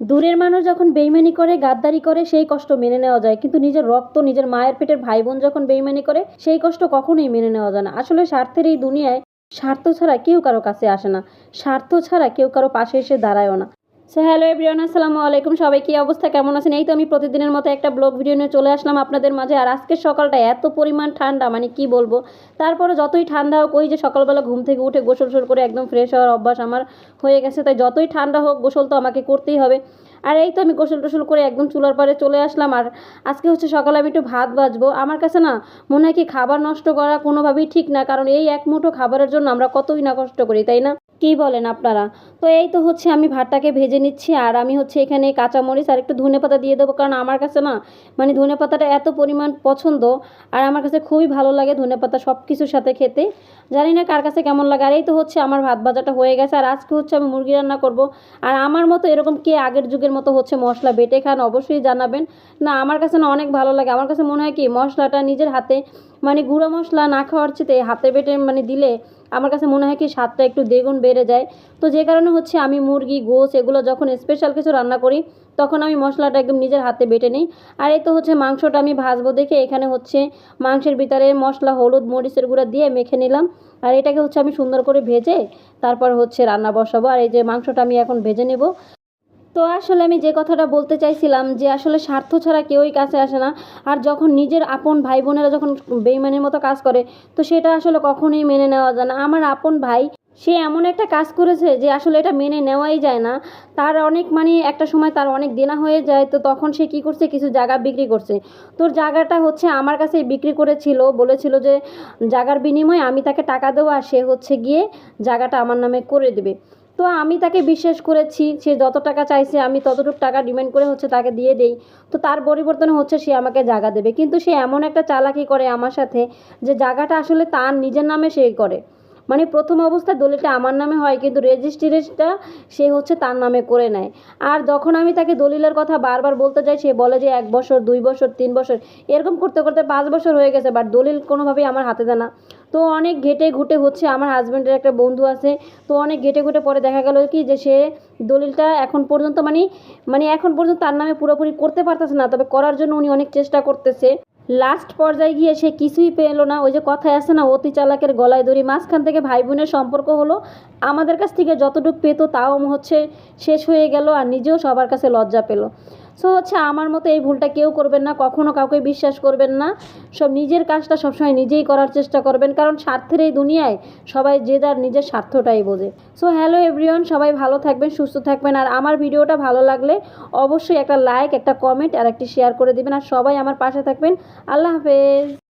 দূরের মানুষ যখন বেইমানি করে, গাদ্দারি করে, সেই কষ্ট মেনে নেওয়া যায়। কিন্তু নিজের রক্ত, নিজের মায়ের পেটের ভাই বোন যখন বেইমানি করে, সেই কষ্ট কখনোই মেনে নেওয়া যায় না। আসলে স্বার্থের এই দুনিয়ায় স্বার্থ ছাড়া কেউ কারও কাছে আসে না। স্বার্থ ছাড়া কেউ কারও পাশে এসে দাঁড়ায়ও না। সো হ্যালো এভরিওয়ান আসসালামু আলাইকুম। সবাই কি অবস্থা? কেমন আছেন? এই তো আমি প্রতিদিনের মতো একটা ব্লগ ভিডিও নিয়ে চলে আসলাম আপনাদের মাঝে। আর আজকের সকালটা এত পরিমাণ ঠান্ডা মানে কি বলব? তারপরে যতই ঠান্ডা হোক, ওই যে সকালবেলা ঘুম থেকে উঠে গোসল সোল করে একদম ফ্রেশ হওয়ার অভ্যাস আমার হয়ে গেছে। তাই যতই ঠান্ডা হোক, গোসল তো আমাকে করতেই হবে। আর এই তো আমি গোসল টোসল করে একদম চুলার পাড়ে চলে আসলাম। আর আজকে হচ্ছে সকালে আমি একটু ভাত বাজবো আমার কাছে না মনে হয় কি খাবার নষ্ট করা কোনোভাবেই ঠিক না। কারণ এই এক মুঠো খাবারের জন্য আমরা কতই না কষ্ট করি, তাই না? কী বলেন আপনারা? তো এই তো হচ্ছে আমি ভাতটাকে ভেজে নিচ্ছি, আর আমি হচ্ছে এখানে কাঁচামরিচ আর একটু ধনে পাতা দিয়ে দেবো, কারণ আমার কাছে না মানে ধনে পাতাটা এত পরিমাণ পছন্দ, আর আমার কাছে খুবই ভালো লাগে ধনে পাতা সব কিছুর সাথে খেতে। জানি না কার কাছে কেমন লাগে, আর এই তো হচ্ছে আমার ভাত ভাজাটা হয়ে গেছে, আর আজকে হচ্ছে আমি মুরগি রান্না করব। আর আমার মতো এরকম কে আগের যুগের মতো হচ্ছে মশলা বেটে খান, অবশ্যই জানাবেন। না, আমার কাছে না অনেক ভালো লাগে, আমার কাছে মনে হয় কি মশলাটা নিজের হাতে মানে গুঁড়ো মশলা না খাওয়ার চেয়ে হাতে বেটে মানে দিলে আমার কাছে মনে হয় কি স্বাদটা একটু দ্বিগুণ বেড়ে যায়। তো যে কারণে হচ্ছে আমি মুরগি, গোস এগুলো যখন স্পেশাল কিছু রান্না করি, তখন আমি মশলাটা একদম নিজের হাতে বেটে নিই। আর এই তো হচ্ছে মাংসটা আমি ভাজবো দেখে এখানে হচ্ছে মাংসের ভিতরে মশলা, হলুদ, মরিচের গুঁড়া দিয়ে মেখে নিলাম। আর এটাকে হচ্ছে আমি সুন্দর করে ভেজে তারপর হচ্ছে রান্না বসাবো। আর এই যে মাংসটা আমি এখন ভেজে নেব। তো আসলে আমি যে কথাটা বলতে চাইছিলাম যে আসলে স্বার্থ ছাড়া কেউই কাছে আসে না। আর যখন নিজের আপন ভাই বোনেরা যখন বেইমানের মতো কাজ করে, তো সেটা আসলে কখনোই মেনে নেওয়া যায় না। আমার আপন ভাই, সে এমন একটা কাজ করেছে যে আসলে এটা মেনে নেওয়াই যায় না। তার অনেক মানে একটা সময় তার অনেক দেনা হয়ে যায়, তো তখন সে কী করছে? কিছু জায়গা বিক্রি করছে। তোর জায়গাটা হচ্ছে আমার কাছে বিক্রি করেছিল, বলেছিল যে জায়গার বিনিময়ে আমি তাকে টাকা দেবো আর সে হচ্ছে গিয়ে জায়গাটা আমার নামে করে দেবে। তো আমি তাকে বিশ্বাস করেছি, সে যত টাকা চাইছে, আমি ততটুকু টাকা ডিমান্ড করে হচ্ছে তাকে দিয়ে দেই। তো তার পরিবর্তনে হচ্ছে সে আমাকে জায়গা দেবে। কিন্তু সে এমন একটা চালাকি করে আমার সাথে যে জায়গাটা আসলে তার নিজের নামে সে করে। মানে প্রথম অবস্থায় দলিলটা আমার নামে হয়, কিন্তু রেজিস্ট্রেশনটা সে হচ্ছে তার নামে করে নেয়। আর যখন আমি তাকে দলিলের কথা বারবার বলতে যাই, সে বলে যে এক বছর, দুই বছর, তিন বছর, এরকম করতে করতে পাঁচ বছর হয়ে গেছে বাট দলিল কোনোভাবেই আমার হাতে দেয় না। তো অনেক ঘেটে ঘুটে হচ্ছে আমার হাজব্যান্ডের একটা বন্ধু আছে। তো অনেক ঘেটে ঘুটে পরে দেখা গেল কি যে সে দলিলটা এখন পর্যন্ত মানে মানে এখন পর্যন্ত তার নামে পুরোপুরি করতে পারতেছে না। তবে করার জন্য উনি অনেক চেষ্টা করতেছে। লাস্ট পর্যায়ে গিয়ে সে কিছুই পেল না। ওই যে কথায় আছে না, অতি চালাকের গলায় দড়ি। মাঝখান থেকে ভাই বোনের সম্পর্ক হলো। আমাদের কাছ থেকে যতটুকু পেতো তাও হচ্ছে শেষ হয়ে গেল আর নিজেও সবার কাছে লজ্জা পেল। সো হচ্ছে আমার মতো এই ভুলটা কেউ করবেন না, কখনো কাউকে বিশ্বাস করবেন না। সব নিজের কাজটা সবসময় নিজেই করার চেষ্টা করবেন, কারণ স্বার্থের এই দুনিয়ায় সবাই যে যার নিজের স্বার্থটাই বোঝে। সো হ্যালো এভরিওয়ান, সবাই ভালো থাকবেন, সুস্থ থাকবেন, আর আমার ভিডিওটা ভালো লাগলে অবশ্যই একটা লাইক, একটা কমেন্ট, আর একটি শেয়ার করে দেবেন, আর সবাই আমার পাশে থাকবেন। আল্লাহ হাফেজ।